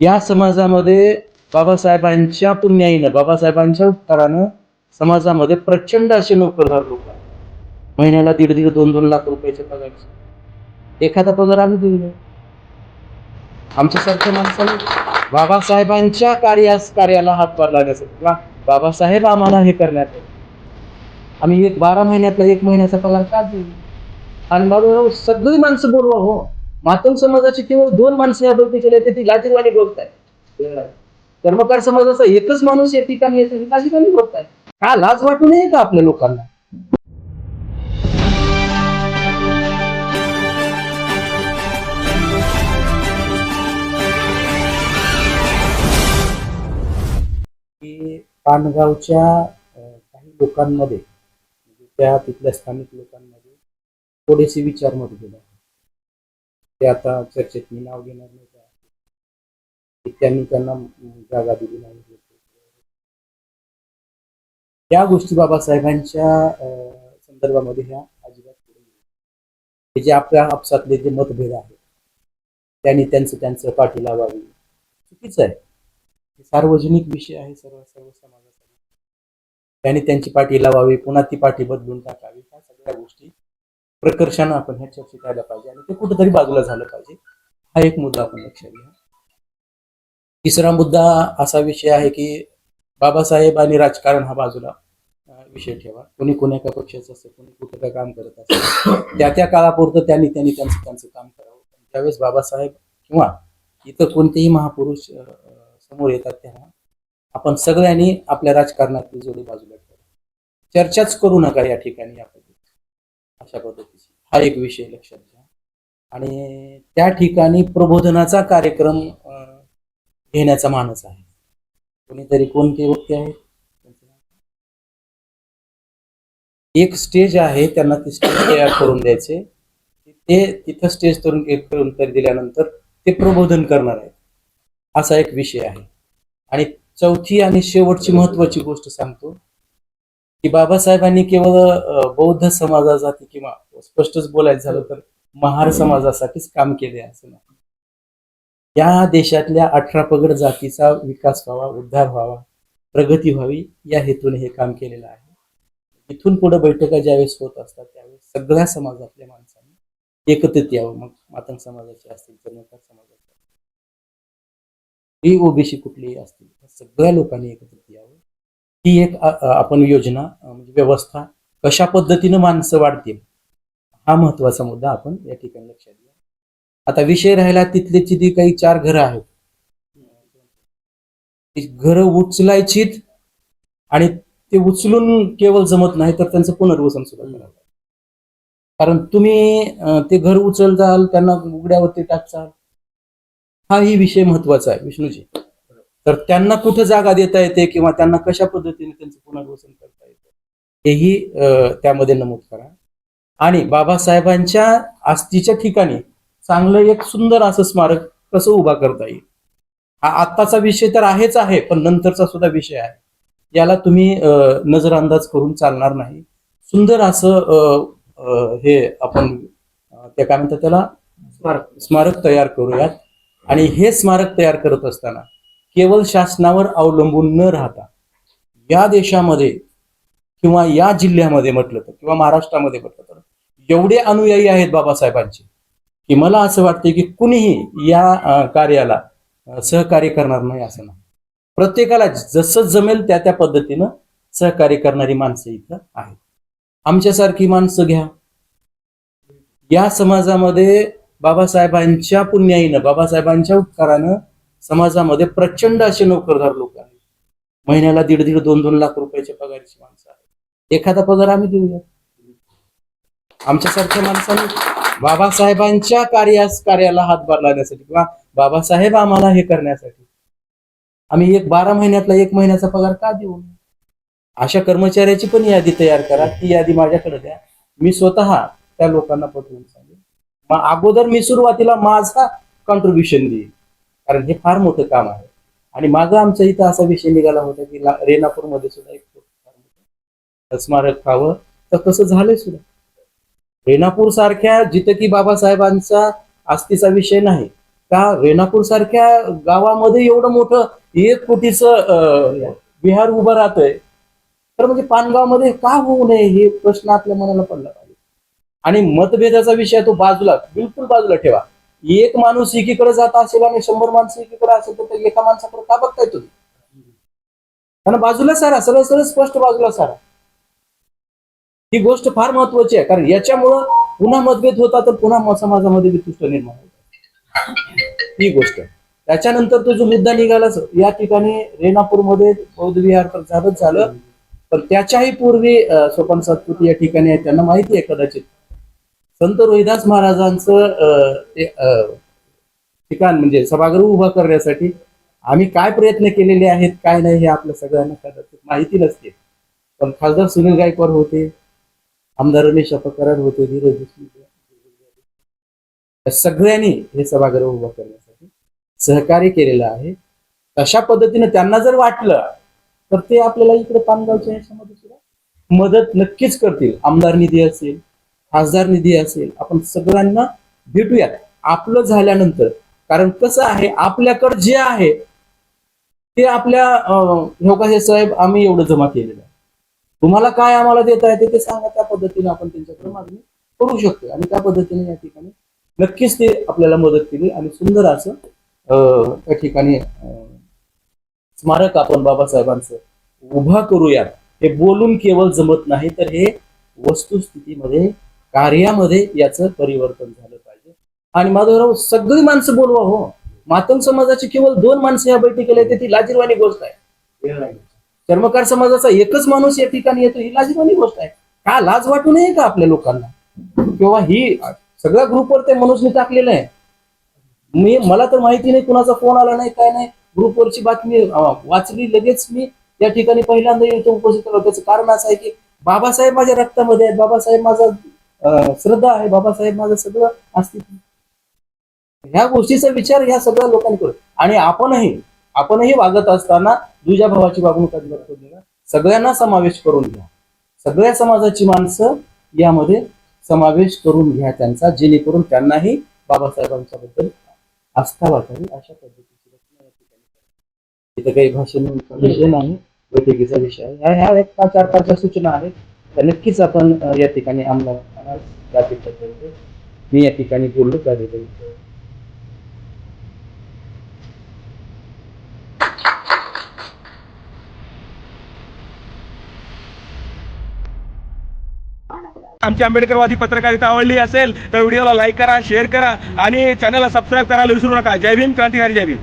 या समाजामध्ये बाबासाहेबांच्या पुण्याईनं बाबासाहेबांच्या उपकारानं समाजामध्ये प्रचंड असे नोकरदार लोक महिन्याला दीड दीड दोन दोन लाख रुपयाचे पगार. एखादा पगार आम्ही देऊ आमच्यासारख्या माणसाने बाबासाहेबांच्या कार्यास कार्याला हातभार लागण्यासाठी किंवा बाबासाहेब आम्हाला हे करण्यात आम्ही एक बारा महिन्यातला एक महिन्याचा पगार का देऊ? आणि मग सगळी माणसं बोलवा हो. मातंग समाजाची केवळ दोन माणसं या डोक्याच्या येते ती लाजीरवाणी बोलताय कर्मकार समाजाचा एकच माणूस या ठिकाणी येतो ही लाजीरवाणी का लाज वाटू नये का आपल्या लोकांना? पानगावच्या काही लोकांमध्ये म्हणजे त्या तिथल्या स्थानिक लोकांमध्ये थोडेसे विचार मत गेला. ते आता चर्चेत मी नाव घेणार नाही का? त्यांनी त्यांना जागा दिली नाही. त्या गोष्टी बाबासाहेबांच्या संदर्भामध्ये ह्या अजिबात हे जे आपल्या आपसातले जे मतभेद आहेत त्यांनी त्यांचं त्यांचं पाठी लावावी. चुकीचं आहे. हे सार्वजनिक विषय आहे सर्व सर्व समाजासाठी. त्यांनी त्यांची पाठी लावावी पुन्हा ती पाठी बदलून टाकावी. ह्या सगळ्या गोष्टी प्रकर्षानं आपण ह्या चर्चेत यायला पाहिजे आणि ते कुठंतरी बाजूला झालं पाहिजे. हा एक मुद्दा आपण लक्षात घ्या. तिसरा मुद्दा असा विषय आहे की बाबासाहेब आणि राजकारण हा बाजूला विषय ठेवा. कोणी कोण्या एका पक्षाचं असतं कोणी कुठं काय काम करत असतं. त्या त्या काळापुरतं त्यांनी त्यांनी त्यांचं त्यांचं काम करावं. त्यावेळेस बाबासाहेब किंवा इतर कोणतेही महापुरुष समोर येतात तेव्हा आपण सगळ्यांनी आपल्या राजकारणातली जोडी बाजूला ठेवा. चर्चाच करू नका या ठिकाणी आपण. अशा पद्धतीची. हा एक विषय लक्षात घ्या. आणि त्या ठिकाणी प्रबोधनाचा कार्यक्रम घेण्याचा मानस आहे. कोणीतरी कोणते व्यक्ती आहेत एक स्टेज आहे त्यांना ती स्टेज तयार करून द्यायचे. ते तिथं स्टेज करून करून तरी दिल्यानंतर ते प्रबोधन करणार आहेत. असा एक विषय आहे. आणि चौथी आणि शेवटची महत्वाची गोष्ट सांगतो. की बाबासाहेबांनी केवळ बौद्ध समाजासाठी किंवा स्पष्टच बोलायचं झालं तर महार समाजासाठीच काम केले असं नाही. या देशातल्या अठरा पगड जातीचा विकास व्हावा उद्धार व्हावा प्रगती व्हावी या हेतूने हे काम केलेलं आहे. इथून पुढे बैठका ज्यावेळेस होत असतात त्यावेळेस सगळ्या समाजातल्या माणसांनी एकत्रित यावं. मग मातंग समाजाचे असतील कर्मकार समाजाचे असतील ही ओबीसी कुठलीही असतील सगळ्या लोकांनी एकत्रित यावं. ही एक आपण योजना म्हणजे व्यवस्था कशा पद्धतीनं माणसं वाढतील हा महत्त्वाचा मुद्दा आपण या ठिकाणी लक्षात घ्या आता विषय राहिला तिथल्याची जी काही चार घरं आहेत घरं उचलायचीत आणि ते उचलून केवळ जमत नाही तर त्यांचं पुनर्वसन सुद्धा करावं. कारण तुम्ही ते घर उचलताल त्यांना उघड्यावरती टाकचाल हाही विषय महत्त्वाचा आहे विष्णूजी. तर त्यांना कुठं जागा देता येते किंवा त्यांना कशा पद्धतीने त्यांचं पुनर्वसन करता येतं? हेही त्यामध्ये नमूद करा. आणि बाबासाहेबांच्या आस्थीच्या ठिकाणी चांगलं एक सुंदर असं स्मारक कसं उभा करता येईल? हा आत्ताचा विषय तर आहेच आहे पण नंतरचा सुद्धा विषय आहे. याला तुम्ही नजरअंदाज करून चालणार नाही. सुंदर असं हे आपण ते काय म्हणतात त्याला? स्मारक. स्मारक तयार करूयात. आणि हे स्मारक तयार करत असताना केवळ शासनावर अवलंबून न राहता या देशामध्ये किंवा या जिल्ह्यामध्ये म्हटलं तर किंवा महाराष्ट्रामध्ये म्हटलं तर एवढे अनुयायी आहेत बाबासाहेबांचे की मला असं वाटतं की कुणीही या कार्याला सहकार्य करणार नाही असं नाही. प्रत्येकाला जसं जमेल त्या त्या पद्धतीनं सहकार्य करणारी माणसं इथं आहेत. आमच्यासारखी माणसं घ्या. या समाजामध्ये बाबासाहेबांच्या पुण्याईनं बाबासाहेबांच्या उपकारानं समाजामध्ये प्रचंड असे नोकरदार लोक आहेत. महिन्याला दीड दीड दोन दोन लाख रुपयाच्या पगाराची माणसं आहेत. एखादा पगार आम्ही देऊया. आमच्यासारख्या माणसांनी बाबासाहेबांच्या कार्यास कार्याला हातभार लावण्यासाठी किंवा बाबासाहेब आम्हाला हे करण्यासाठी आम्ही एक बारा महिन्यातला एक महिन्याचा पगार का देऊ? अशा कर्मचाऱ्याची पण यादी तयार करा. ती यादी माझ्याकडे द्या. मी स्वतः त्या लोकांना पटवून सांगेन. मग अगोदर मी सुरुवातीला माझा कॉन्ट्रीब्युशन देईन. कारण हे फार मोठं काम आहे. आणि मागं आमच्या इथं असा विषय निघाला होता की रेणापूरमध्ये सुद्धा एक स्मारक व्हावं. तर तसं झालंय सुद्धा. रेणापूर सारख्या जिथं की बाबासाहेबांचा आस्तीचा विषय नाही का रेणापूर सारख्या गावामध्ये एवढं मोठं एक कोटीचं विहार उभं राहतंय तर म्हणजे पानगावमध्ये का होऊ नये हे प्रश्न आपल्या मनाला पडला पाहिजे. आणि मतभेदाचा विषय तो बाजूला बिलकुल बाजूला ठेवा. एक माणूस एकीकडे जात असेल आणि शंभर माणसं एकीकडे असेल तर एका माणसाकडे का बघताय तुम्ही? कारण बाजूला सारा सरळ सरळ स्पष्ट बाजूला सारा. ही गोष्ट फार महत्वाची आहे कारण याच्यामुळं पुन्हा मतभेद होता तर पुन्हा समाजामध्ये वितुष्ट निर्माण होत ही गोष्ट त्याच्यानंतर तो जो मुद्दा निघालाच या ठिकाणी रेणापूरमध्ये बौद्ध विहार तर झालंच झालं. पण त्याच्याही पूर्वी सोपान सातपुती या ठिकाणी आहे त्यांना माहिती आहे कदाचित. संत रोहिदास महाराजांचं अं, ते अं, ठिकाण म्हणजे सभागृह उभा करण्यासाठी आम्ही काय प्रयत्न केलेले आहेत काय नाही हे आपल्या सगळ्यांना कदाचित माहिती नसते. पण खासदार सुनील गायकवाड होते आमदार रमेश अपकरण होते धीरज देशमुख सगळ्यांनी हे सभागृह उभं करण्यासाठी सहकार्य केलेलं आहे. तशा पद्धतीने त्यांना जर वाटलं तर ते आपल्याला इकडे पानगावच्या ह्याच्यामध्ये सुद्धा मदत नक्कीच करतील. आमदार निधी असेल खासदार निधी असेल आपण सगळ्यांना भेटूयात. आपलं झाल्यानंतर. कारण कसं आहे आपल्याकडे जे आहे ते आपल्या अं, हे साहेब आम्ही एवढं जमा केलेलं आहे. तुम्हाला काय आम्हाला देता येते ते सांगा त्या पद्धतीने आपण त्यांच्याकडे मागणी करू शकतो आणि त्या पद्धतीने या ठिकाणी नक्कीच ते आपल्याला मदत केली आणि सुंदर असं त्या ठिकाणी स्मारक आपण बाबासाहेबांचं उभा करूयात. हे बोलून केवळ जमत नाही तर हे वस्तुस्थितीमध्ये कार्यामध्ये याचं परिवर्तन झालं पाहिजे. आणि माधवराव सगळी माणसं बोलवा हो. मातंग समाजाची केवळ दोन माणसं या बैठकीला येते ती लाजीरवाणी गोष्ट आहे. चर्मकार समाजाचा एकच माणूस या ठिकाणी येतो ही लाजीरवाणी गोष्ट आहे. का लाज वाटू नये का आपल्या लोकांना? किंवा ही सगळ्या ग्रुपवर ते मनुष्यने टाकलेलं आहे. मी मला तर माहिती नाही कुणाचा फोन आला नाही काय नाही. ग्रुपवरची बातमी वाचली लगेच मी या ठिकाणी पहिल्यांदा इथे उपस्थित त्याचं कारण असं आहे की बाबासाहेब माझ्या रक्तामध्ये आहेत. बाबासाहेब माझा श्रद्धा आहे बाबासाहेब माझं सगळं अस्तित्व ह्या गोष्टीचा विचार ह्या सगळ्या लोकांनी करू. आणि आपणही आपणही वागत असताना दुजा भावाची वागणूक अजिबात सगळ्यांना समावेश करून घ्या. सगळ्या समाजाची माणसं यामध्ये समावेश करून घ्या त्यांचा जेणेकरून त्यांनाही बाबासाहेबांच्या बद्दल आस्था वाटावी अशा पद्धतीची रचना या ठिकाणी. इथं काही भाषण विषय नाही बैठकीचा विषय ह्या ह्या एक पाच चार पाचच्या सूचना आहेत त्या नक्कीच आपण या ठिकाणी अंमलात आणाल. त्या ठिकाणी मी या ठिकाणी बोललो त्या ठिकाणी आमची आंबेडकरवादी पत्रकारिता आवडली असेल तर व्हिडिओला लाईक करा शेअर करा आणि चॅनलला सबस्क्राईब करायला विसरू नका जय भीम क्रांतिकारी जय भीम